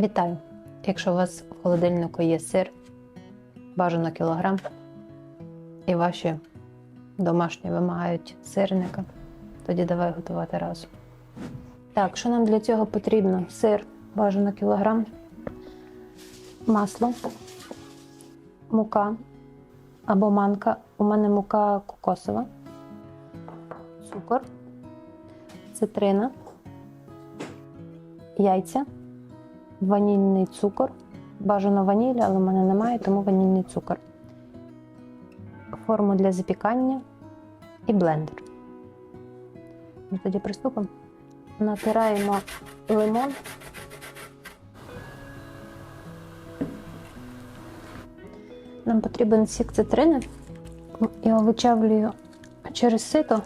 Вітаю! Якщо у вас в холодильнику є сир, бажано кілограм, і ваші домашні вимагають сирника, тоді давай готувати разом. Так, що нам для цього потрібно? Сир, бажано кілограм, масло, мука або манка. У мене мука кокосова, цукор, цитрина, яйця ванільний цукор. Бажано ваніль, але в мене немає, тому ванільний цукор. Форму для запікання і блендер. Ну, тоді приступимо. Натираємо лимон. Нам потрібен сік цитрини. Я вичавлюю через сито.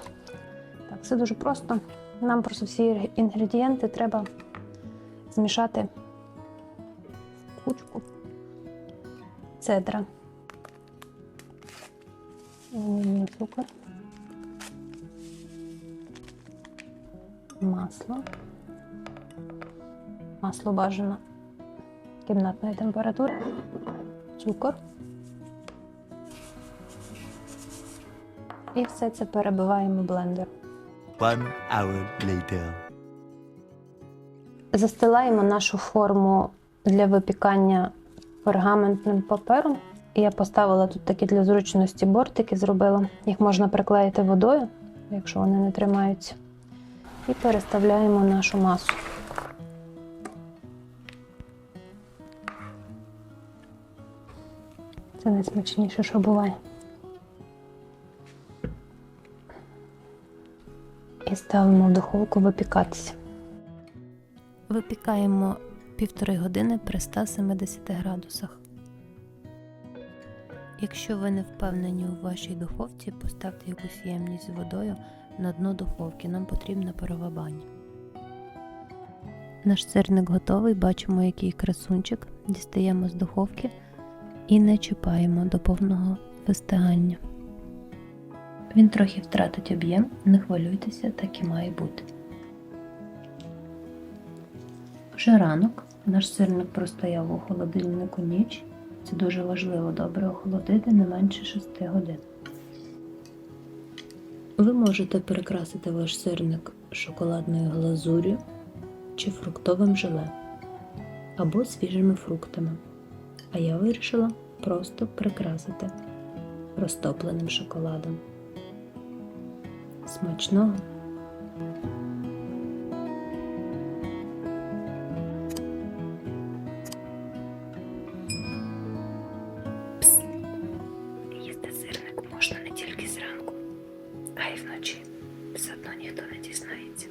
Так, все дуже просто. Нам просто всі інгредієнти треба змішати кучку. Цедра. Ванільний цукор. Масло. Масло бажано кімнатної температури. Цукор. І все це перебиваємо блендер. One hour later. Застилаємо нашу форму для випікання пергаментним папером. Я поставила тут такі для зручності бортики, зробила. Їх можна приклеїти водою, якщо вони не тримаються. І переставляємо нашу масу. Це найсмачніше, що буває. І ставимо в духовку випікатися. Випікаємо півтори години при 170 градусах. Якщо ви не впевнені у вашій духовці, поставте якусь ємність з водою на дно духовки. Нам потрібна парова баня. Наш сирник готовий, бачимо, який красунчик. Дістаємо з духовки і не чіпаємо до повного вистигання. Він трохи втратить об'єм, не хвилюйтеся, так і має бути. Вже ранок наш сирник простояв у холодильнику ніч. Це дуже важливо добре охолодити не менше 6 годин. Ви можете прикрасити ваш сирник шоколадною глазур'ю чи фруктовим желе або свіжими фруктами. А я вирішила просто прикрасити розтопленим шоколадом. Смачного! все одно ніхто не дізнається.